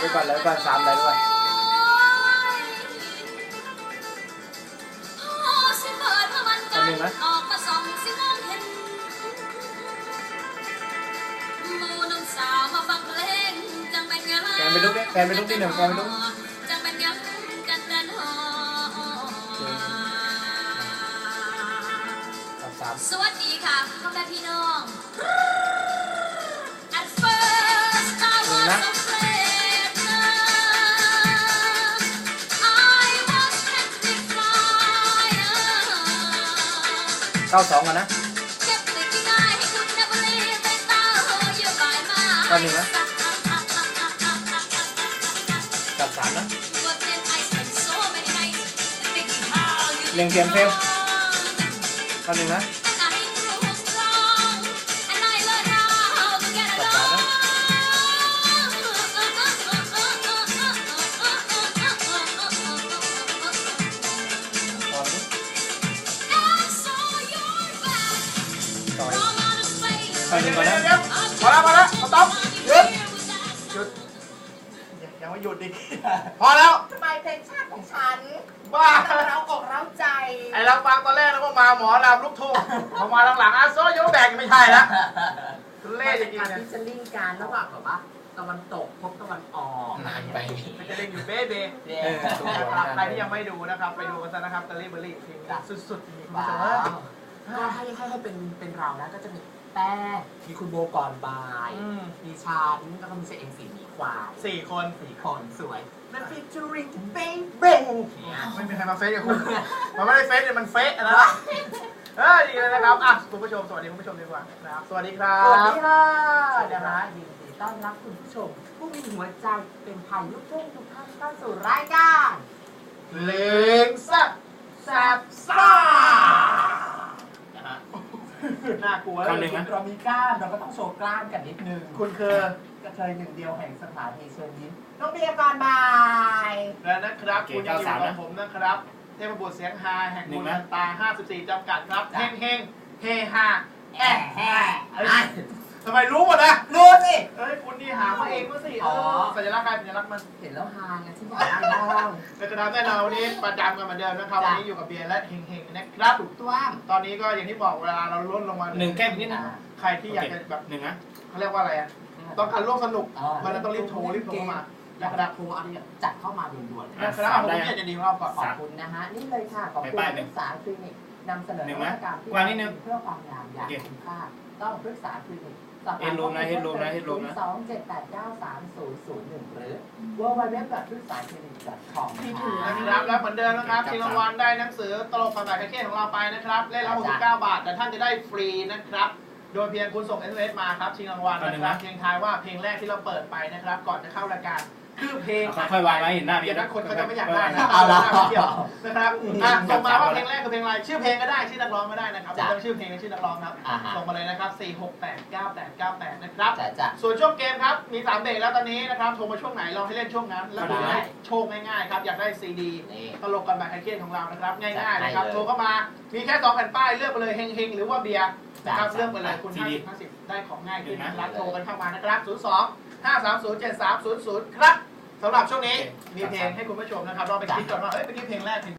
แล้วก็สามได้ด้วยอันหนึ่งนะออกมาส่องสิมองเห็นหมู่หนุ่มสาวมาฟังเพลงจังเป็นงานแฟนไปลุกดิแฟนไปลุกที่หนึ่งแฟนไปลุกจังเป็นงานกันดันหอกับสามสวัสดีค่ะพ่อแม่พี่น้อง เก้าสองกันนะเก็บติดที่ได้ให้คุณนับลีไปตาโหอยู่บ่ายมาก็หนึ่งนะจับสามนะเรียงเทียมเฟลก็หนึ่งนะ หนึ่งก่อนนะพอแล้วพอแล้วสต๊อปหยุดหยุดยังไม่หยุดดิพอแล้วทำไมเพลงชาติของฉันบ้าเราอกเราใจ ไอ้เราฟังตอนแรกแล้วก็มาหมอลำลูกทุ่งพอมาหลังๆอะโซ่ยกแบกไม่ใช่ละทุเล่จริงการๆเนี่ยพิจารณาการระหว่างแบบว่าตะวันตกพบตะวันออกนานไปมันจะเล่นอยู่เบ๊เบ๊เย้เออนะครับใครที่ยังไม่ดูนะครับ ไปดูกันซะนะครับเตอรี่เบอร์รี่ทีมสุดๆจริงๆคุณผู้ชว้ามเอ้ยวก็ให้ให้ให้เป็นเป็นเรานะก็จะมี แป้งมีคุณโบก่อนบายอืม มีฉันแล้วก็มีเสเองสีหมีควายสี่คนสี่คนสวยนั่นฟีเจอริงเบ้งเบ้งเนี่ยไม่มีใครมาเฟซกับคุณมันไม่ได้เฟซเนี่ยมันเฟซนะเออดีเลยนะครับอะคุณผู้ชมสวัสดีคุณผู้ชมดีกว่านะครับสวัสดีครัสวัสบ ดีค่ะนะคะยินดีต้อนรับคุณผู้ชม ผู้มีหัวใจเป็นไทยลูกทุ่งทุกท่านเข้าสู่รายการ เลงซับแซบซ่า นะฮะ น่ากลัวข้อหนึ่งนะ เรามีกล้ามเราก็ต้องโชว์กล้ามกันนิดนึง คุณคือกระเทยหนึ่งเดียวแห่งสถานีเชิญยิ้มน้องเบียร์ก่อนบ่าย และนะครับโอเคคุณยังอยู่93กับนะผมนะครับ เทพบุตรเสียงฮาแห่งหนึ่บุงญนะตา 54 จำกัดครับ เฮงเฮงเฮฮาแอะแอะเอ้ย ทำไมรู้หมดนะรู้สิ เอ้ยคุณนี่หามาเองมาสิอ๋อเสัญลักษณ์ใครสัญลักษณ์มัน เห็นแล้วฮาไงที่บอกได้บ้างนะครับแน่นอนวันนี้ประจำกันเหมือนเดิมนะครับจ้ะวันนี้อยู่กับเบียร์และเฮงเฮงนะครับถูกต้องตอนนี้ก็อย่างที่บอกเวลาเราลดลงมาหนึ่งแก้มอีกนิดนะใครที่อยากจะแบบหนึ่งนะเขาเรียกว่าอะไรอะต้องการร่วมสนุกมันต้องรีบโทรรีบโทรเข้ามาอยากจะโทรอะไรจัดเข้ามาด่วนๆเลยนะนะครับเอาผมอยากจะดีของเราก่อนขอบคุณนะฮะนี่เลยค่ะขอบคุณไปป้ายหนึ่ปรึงกษาคลินิกนำเสนอนหนึ่งวันะตกรรมที่วางนิดนึงเพื่อความงามอย่างโอเคคุ้มค่าต้องปรึกษาคลินิก สอบถามเฮดรูมนะเฮดรูมนะเฮดรูมนะ สองเจ็ดแปดเก้าสามศูนย์ศูนย์หนึ่งหรือ www. ปรึกษาคลินิก .com นะครับแล้วเหมือนเดิมนะครับชิงรางวัลได้หนังสือตลกภาษาคเคนของเราไปนะครับเล่นละ69 บาท แต่ท่านจะได้ฟรีนะครับ โดยเพียงคุณส่ง SMS มาครับชิงรางวัลนะครับเพียงทายว่าเพลงแรกที่เราเปิดไปนะครับ ก่อนจะเข้ารายการคือเพลงค่อยๆวางไว้เห็นหน้าเดี๋พี่ยวนั้นคนเขาจะไม่อยากได้นะเอาละเกี่ยวนะครับอะส่งมาว่าเพลงแรกคือเพลงอะไรชื่อเพลงก็ได้ชื่อนักร้องก็ได้นะครับไม่ต้องชื่อเพลงและชื่อนักร้องครับอ่าฮะส่งมาเลยนะครับ4689898นะครับจะจะส่วนช่วงเกมครับมี3เบรกแล้วตอนนี้นะครับโทรมาช่วงไหนเราให้เล่นช่วงนั้น แล้วได้ได้โชคง่ายๆครับอยากได้ซีดีนี่ตลกกันแบบไฮเคนของเรานะครับง่ายๆนะครับจัดให้เลยโทรเข้ามามีแค่2แผ่นป้ายเลือกไปเลยเฮงๆหรือว่าเบียร์ นะครับจัดเลือกไปเลยคุณซีดี50 50ได้ของง่ายขึ้นเดี๋ยวนะนะครับโทรกันเข้ามานะครับ02 530 7300ครับสำหรับช่วงนี้มีเพลงให้คุณผู้ชมนะครับเราไปคิดก่อนว่าเอ้ยเมื่อกี้เพลงแรกเพลง